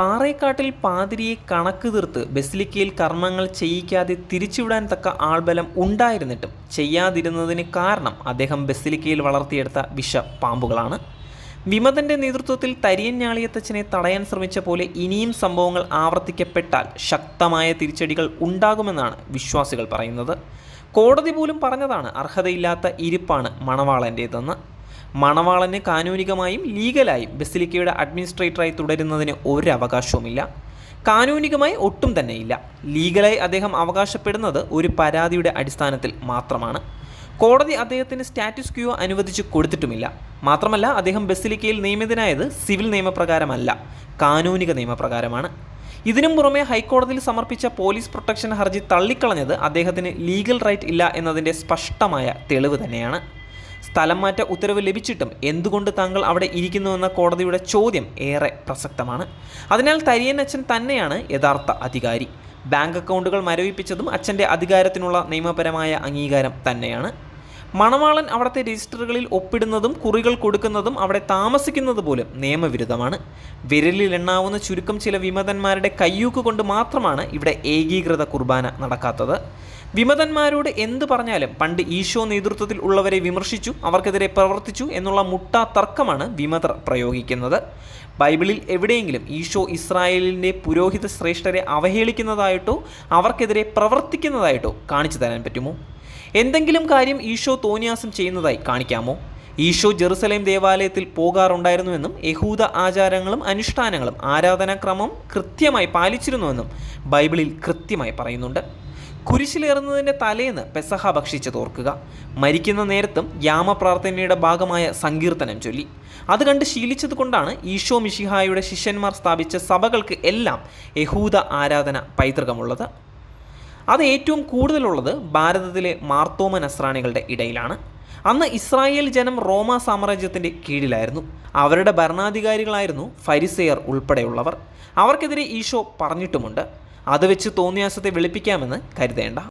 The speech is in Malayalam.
പാറേക്കാട്ടിൽ പാതിരിയെ കണക്ക് തീർത്ത് ബസിലിക്കയിൽ കർമ്മങ്ങൾ ചെയ്യിക്കാതെ തിരിച്ചുവിടാൻ തക്ക ആൾബലം ഉണ്ടായിരുന്നിട്ടും ചെയ്യാതിരുന്നതിന് കാരണം അദ്ദേഹം ബസിലിക്കയിൽ വളർത്തിയെടുത്ത വിഷ പാമ്പുകളാണ്. വിമതന്റെ നേതൃത്വത്തിൽ തരിയൻ ഞാളിയത്തച്ഛനെ തടയാൻ ശ്രമിച്ച പോലെ ഇനിയും സംഭവങ്ങൾ ആവർത്തിക്കപ്പെട്ടാൽ ശക്തമായ തിരിച്ചടികൾ ഉണ്ടാകുമെന്നാണ് വിശ്വാസികൾ പറയുന്നത്. കോടതി പോലും പറഞ്ഞതാണ് അർഹതയില്ലാത്ത ഇരിപ്പാണ് മണവാളന്റേതെന്ന് മണവാളന് കാനൂനികമായും ലീഗലായും ബസിലിക്കയുടെ അഡ്മിനിസ്ട്രേറ്ററായി തുടരുന്നതിന് ഒരവകാശവുമില്ല. കാനൂനികമായി ഒട്ടും തന്നെയില്ല. ലീഗലായി അദ്ദേഹം അവകാശപ്പെടുന്നത് ഒരു പരാതിയുടെ അടിസ്ഥാനത്തിൽ മാത്രമാണ്. കോടതി അദ്ദേഹത്തിന് സ്റ്റാറ്റസ് ക്യൂ അനുവദിച്ച് കൊടുത്തിട്ടുമില്ല. മാത്രമല്ല അദ്ദേഹം ബസിലിക്കയിൽ നിയമിതനായത് സിവിൽ നിയമപ്രകാരമല്ല കാനൂനിക നിയമപ്രകാരമാണ്. ഇതിനും പുറമെ ഹൈക്കോടതിയിൽ സമർപ്പിച്ച പോലീസ് പ്രൊട്ടക്ഷൻ ഹർജി തള്ളിക്കളഞ്ഞത് അദ്ദേഹത്തിന് ലീഗൽ റൈറ്റ് ഇല്ല എന്നതിന്റെ സ്പഷ്ടമായ തെളിവ് തന്നെയാണ്. സ്ഥലം മാറ്റ ഉത്തരവ് ലഭിച്ചിട്ടും എന്തുകൊണ്ട് താങ്കൾ അവിടെ ഇരിക്കുന്നുവെന്ന കോടതിയുടെ ചോദ്യം ഏറെ പ്രസക്തമാണ്. അതിനാൽ തരിയൻ അച്ഛൻ തന്നെയാണ് യഥാർത്ഥ അധികാരി. ബാങ്ക് അക്കൗണ്ടുകൾ മരവിപ്പിച്ചതും അച്ഛന്റെ അധികാരത്തിനുള്ള നിയമപരമായ അംഗീകാരം തന്നെയാണ്. മണവാളൻ അവിടുത്തെ രജിസ്റ്ററുകളിൽ ഒപ്പിടുന്നതും കുറികൾ കൊടുക്കുന്നതും അവിടെ താമസിക്കുന്നത് പോലും നിയമവിരുദ്ധമാണ്. വിരലിൽ എണ്ണാവുന്ന ചുരുക്കം ചില വിമതന്മാരുടെ കയ്യൂക്ക് കൊണ്ട് മാത്രമാണ് ഇവിടെ ഏകീകൃത കുർബാന നടക്കാത്തത്. വിമതന്മാരോട് എന്ത് പറഞ്ഞാലും പണ്ട് ഈശോ നേതൃത്വത്തിൽ ഉള്ളവരെ വിമർശിച്ചു അവർക്കെതിരെ പ്രവർത്തിച്ചു എന്നുള്ള മുട്ടാ തർക്കമാണ് വിമതർ പ്രയോഗിക്കുന്നത്. ബൈബിളിൽ എവിടെയെങ്കിലും ഈശോ ഇസ്രായേലിന്റെ പുരോഹിത ശ്രേഷ്ഠരെ അവഹേളിക്കുന്നതായിട്ടോ അവർക്കെതിരെ പ്രവർത്തിക്കുന്നതായിട്ടോ കാണിച്ചു തരാൻ പറ്റുമോ? എന്തെങ്കിലും കാര്യം ഈശോ തോന്നിയാസം ചെയ്യുന്നതായി കാണിക്കാമോ? ഈശോ ജെറുസലേം ദേവാലയത്തിൽ പോകാറുണ്ടായിരുന്നുവെന്നും യഹൂദ ആചാരങ്ങളും അനുഷ്ഠാനങ്ങളും ആരാധനാക്രമം കൃത്യമായി പാലിച്ചിരുന്നുവെന്നും ബൈബിളിൽ കൃത്യമായി പറയുന്നുണ്ട്. കുരിശിലേറുന്നതിന്റെ തലേന്ന് പെസഹ ഭക്ഷിച്ച് തോർക്കുക മരിക്കുന്ന നേരത്തും യാമപ്രാർത്ഥനയുടെ ഭാഗമായ സങ്കീർത്തനം ചൊല്ലി. അത് കണ്ട് ശീലിച്ചത് കൊണ്ടാണ് ഈശോ മിഷിഹായുടെ ശിഷ്യന്മാർ സ്ഥാപിച്ച സഭകൾക്ക് എല്ലാം യഹൂദ ആരാധന പൈതൃകമുള്ളത്. അത് ഏറ്റവും കൂടുതലുള്ളത് ഭാരതത്തിലെ മാർത്തോമ നസ്രാണികളുടെ ഇടയിലാണ്. അന്ന് ഇസ്രായേൽ ജനം റോമ സാമ്രാജ്യത്തിന്റെ കീഴിലായിരുന്നു. അവരുടെ ഭരണാധികാരികളായിരുന്നു ഫരിസെയർ ഉൾപ്പെടെയുള്ളവർ. അവർക്കെതിരെ ഈശോ പറഞ്ഞിട്ടുമുണ്ട്. അത് വെച്ച് തോന്നിയാസത്തെ വെളുപ്പിക്കാമെന്ന് കരുതേണ്ട.